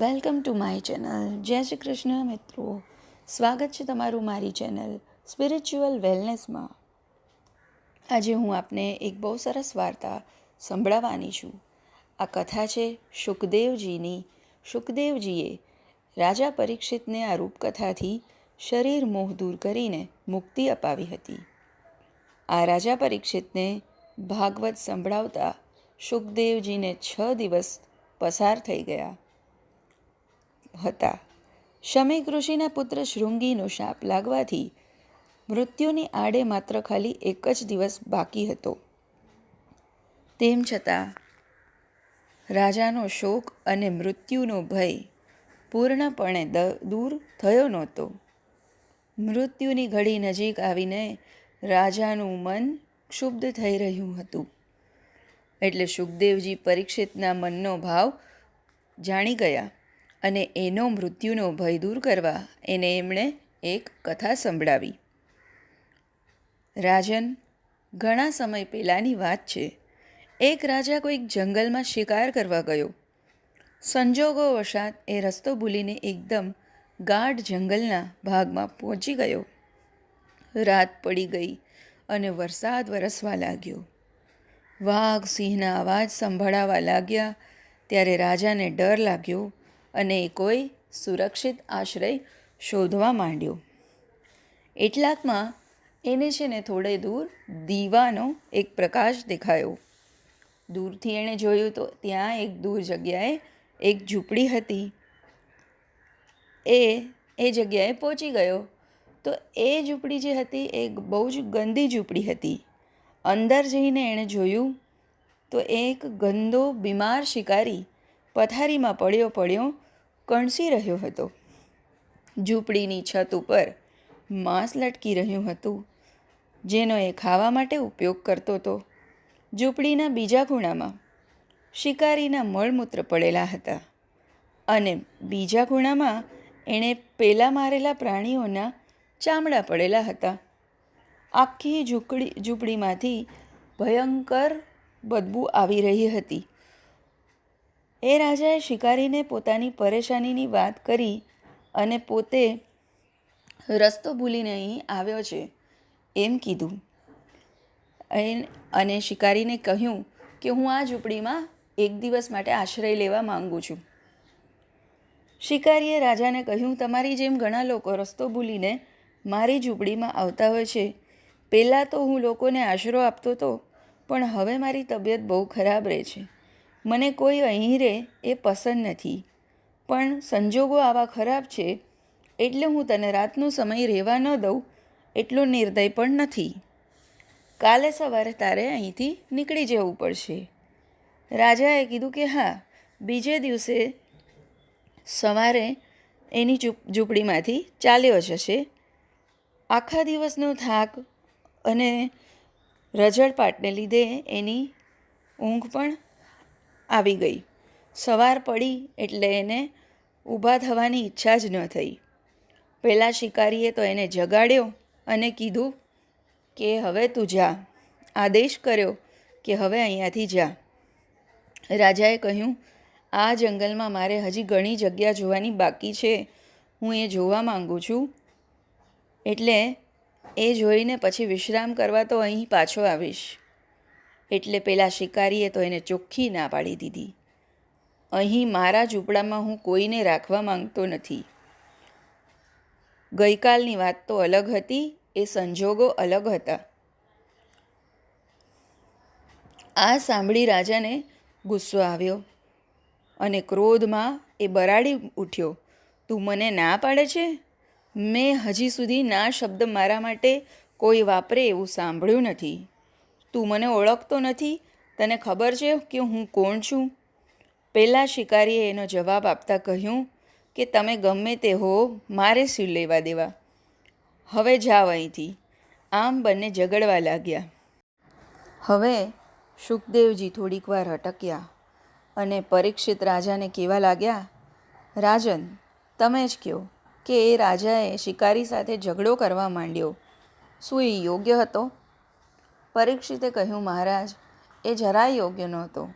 Welcome to my channel. જય શ્રી કૃષ્ણ મિત્રો. સ્વાગત છે તમારું મારી ચેનલ સ્પિરિચ્યુઅલ વેલનેસમાં. આજે હું આપને એક બહુ સરસ વાર્તા સંભળાવવાની છું. આ કથા છે શુકદેવજીની શુકદેવજીએ રાજા પરીક્ષિતને આ રૂપકથાથી શરીર મોહ દૂર કરીને મુક્તિ અપાવી હતી. આ રાજા પરીક્ષિતને ભાગવત સંભળાવતા શુકદેવજીને છ દિવસ પસાર થઈ ગયા. હતા. શમીક ઋષિના પુત્ર શૃંગીનો શાપ લાગવાથી મૃત્યુની આડે માત્ર ખાલી એક જ દિવસ બાકી હતો. તેમ છતાં રાજાનો શોક અને મૃત્યુનો ભય પૂર્ણપણે દ, દૂર થયો નહોતો. મૃત્યુની ઘડી નજીક આવીને રાજાનું મન ક્ષુબ્ધ થઈ રહ્યું હતું. એટલે સુખદેવજી પરીક્ષિતના મનનો ભાવ જાણી ગયા. અને એનો મૃત્યુનો ભય દૂર કરવા એને એમણે એક કથા સંભળાવી. રાજન, ઘણા સમય પહેલાંની વાત છે. એક રાજા કોઈક જંગલમાં શિકાર કરવા ગયો. સંજોગો વશાત એ રસ્તો ભૂલીને એકદમ ગાઢ જંગલના ભાગમાં પહોંચી ગયો. રાત પડી ગઈ અને વરસાદ વરસવા લાગ્યો. વાઘ, સિંહના અવાજ સંભળાવા લાગ્યા ત્યારે રાજાને ડર લાગ્યો અને કોઈ સુરક્ષિત આશ્રય શોધવા માંડ્યો. એટલાકમાં એને છે ને થોડે દૂર દીવાનો એક પ્રકાશ દેખાયો. દૂરથી એણે જોયું તો ત્યાં એક દૂર જગ્યાએ એક ઝૂંપડી હતી. એ એ જગ્યાએ પહોંચી ગયો. તો એ ઝૂંપડી જે હતી એ બહુ જ ગંદી ઝૂંપડી હતી. અંદર જઈને એણે જોયું તો એક ગંદો બીમાર શિકારી પથારીમાં પડ્યો પડ્યો કણસી રહ્યો હતો. ઝૂંપડીની છત ઉપર માંસ લટકી રહ્યું હતું, જેનો એ ખાવા માટે ઉપયોગ કરતો હતો. ઝૂંપડીના બીજા ખૂણામાં શિકારીના મળમૂત્ર પડેલા હતા અને બીજા ખૂણામાં એણે પેલા મારેલા પ્રાણીઓના ચામડા પડેલા હતા. આખી ઝૂંપડી, ઝૂંપડીમાંથી ભયંકર બદબૂ આવી રહી હતી. એ રાજાએ શિકારીને પોતાની પરેશાનીની વાત કરી અને પોતે રસ્તો ભૂલીને અહીં આવ્યો છે એમ કીધું. અને શિકારીને કહ્યું કે હું આ ઝૂંપડીમાં એક દિવસ માટે આશ્રય લેવા માંગુ છું. શિકારીએ રાજાને કહ્યું, તમારી જેમ ઘણા લોકો રસ્તો ભૂલીને મારી ઝૂંપડીમાં આવતા હોય છે. પહેલાં તો હું લોકોને આશરો આપતો હતો પણ હવે મારી તબિયત બહુ ખરાબ રહે છે. મને કોઈ અહીં રહે એ પસંદ નથી. પણ સંજોગો આવા ખરાબ છે, એટલે હું તને રાતનો સમય રહેવા ન દઉં, એટલો નિર્દય પણ નથી. કાલે સવારે તારે અહીંથી નીકળી જવું પડશે. રાજાએ કીધું કે હા, બીજે દિવસે સવારે એની ઝૂંપડીમાંથી ચાલ્યો જશે. આખા દિવસનો થાક અને રજળપાટને લીધે એની ઊંઘ પણ આવી ગઈ. સવાર પડી એટલે એને ઊભા થવાની ઈચ્છા જ ન થઈ. પહેલાં શિકારીએ તો એને જગાડ્યો અને કીધું કે, હવે તું જા. આદેશ કર્યો કે, હવે અહીંયાથી જા. રાજાએ કહ્યું, આ જંગલમાં મારે હજી ઘણી જગ્યા જોવાની બાકી છે. હું એ જોવા માંગુ છું. એટલે એ જોઈને પછી વિશ્રામ કરવા તો અહીં પાછો આવીશ. એટલે પેલા શિકારીએ તો એને ચોખ્ખી ના પાડી દીધી. અહીં મારા ઝૂંપડામાં હું કોઈને રાખવા માંગતો નથી. ગઈકાલની વાત તો અલગ હતી, એ સંજોગો અલગ હતા. આ સાંભળી રાજાને ગુસ્સો આવ્યો અને ક્રોધમાં એ બરાડી ઉઠ્યો, તું મને ના પાડે છે? મેં હજી સુધી ના શબ્દ મારા માટે કોઈ વાપરે એવું સાંભળ્યું નથી. તું મને ઓળખતો નથી, તને ખબર છે કે હું કોણ છું? પહેલાં શિકારીએ એનો જવાબ આપતા કહ્યું કે તમે ગમે તે હો, મારે શું લેવા દેવા. હવે જાઓ અહીંથી. આમ બંને ઝઘડવા લાગ્યા. હવે સુખદેવજી થોડીક વાર અટક્યા અને પરીક્ષિત રાજાને કહેવા લાગ્યા, રાજન, તમે જ કહો કે એ રાજાએ શિકારી સાથે ઝઘડો કરવા માંડ્યો. શું એ યોગ્ય હતો? પરીક્ષિતે કહ્યું, મહારાજ, એ જરાય યોગ્ય નહોતો.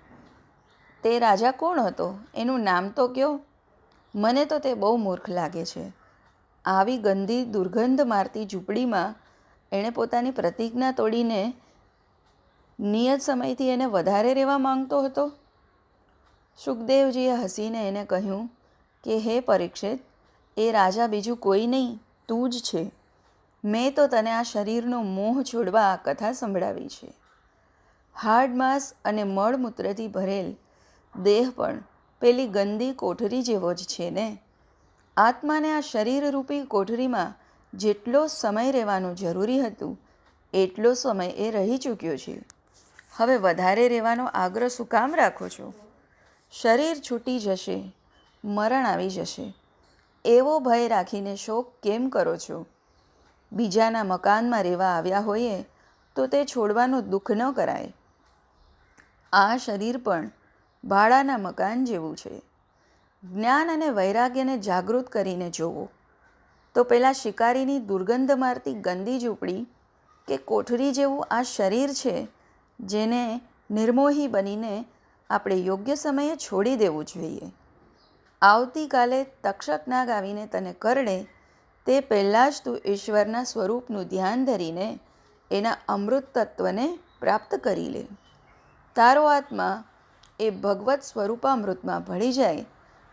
તે રાજા કોણ હતો? એનું નામ તો કયો? મને તો તે બહુ મૂર્ખ લાગે છે. આવી ગંદી દુર્ગંધ મારતી ઝૂંપડીમાં એણે પોતાની પ્રતિજ્ઞા તોડીને નિયત સમયથી એને વધારે રહેવા માંગતો હતો. સુખદેવજીએ હસીને એને કહ્યું કે, હે પરીક્ષિત, એ રાજા બીજું કોઈ નહીં, તું જ છે. મેં તો તને આ શરીરનો મોહ છોડવા આ કથા સંભળાવી છે. હાડ માંસ અને મળમૂત્રથી ભરેલ દેહ પણ પેલી ગંદી કોઠરી જેવો જ છે ને? આત્માને આ શરીરરૂપી કોઠરીમાં જેટલો સમય રહેવાનું જરૂરી હતું, એટલો સમય એ રહી ચૂક્યો છે. હવે વધારે રહેવાનો આગ્રહ શું કામ રાખો છો? શરીર છૂટી જશે, મરણ આવી જશે. એવો ભય રાખીને શોક કેમ કરો છો? બીજાના મકાનમાં રહેવા આવ્યા હોઈએ, તો તે છોડવાનું દુઃખ ન કરાય. આ શરીર પણ ભાડાના મકાન જેવું છે. જ્ઞાન અને વૈરાગ્યને જાગૃત કરીને જોવો. તો પેલા શિકારીની દુર્ગંધ મારતી ગંદી ઝૂંપડી કે કોઠરી જેવું આ શરીર છે, જેને નિર્મોહી બનીને આપણે યોગ્ય સમયે છોડી દેવું જોઈએ. આવતીકાલે તક્ષક નાગ આવીને તને કરડે તે પહેલાં જ તું ઈશ્વરના સ્વરૂપનું ધ્યાન ધરીને એના અમૃત તત્વને પ્રાપ્ત કરી લે. તારો આત્મા એ ભગવત સ્વરૂપામૃતમાં ભળી જાય,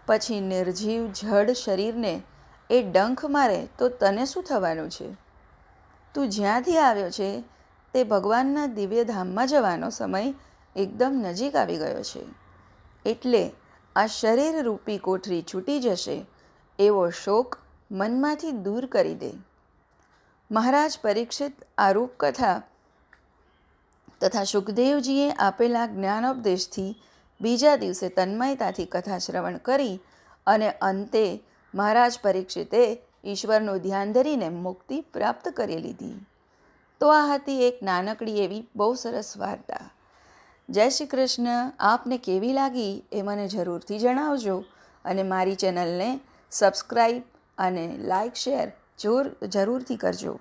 પછી નિર્જીવ જડ શરીરને એ ડંખ મારે તો તને શું થવાનું છે? તું જ્યાંથી આવ્યો છે, તે ભગવાનના દિવ્યધામમાં જવાનો સમય એકદમ નજીક આવી ગયો છે. એટલે આ શરીર રૂપી કોઠરી છૂટી જશે, એવો શોક મનમાંથી દૂર કરી દે. મહારાજ પરીક્ષિત આ રૂપકથા તથા સુખદેવજીએ આપેલા જ્ઞાનોપદેશથી બીજા દિવસે તન્મયતાથી કથા શ્રવણ કરી અને અંતે મહારાજ પરીક્ષિતે ઈશ્વરનું ધ્યાન ધરીને મુક્તિ પ્રાપ્ત કરી લીધી. તો આ હતી એક નાનકડી એવી બહુ સરસ વાર્તા. જય શ્રી કૃષ્ણ, આપને કેવી લાગી એ મને જરૂરથી જણાવજો અને મારી ચેનલને સબસ્ક્રાઈબ અને લાઇક શેર જોર જરૂરથી કરજો.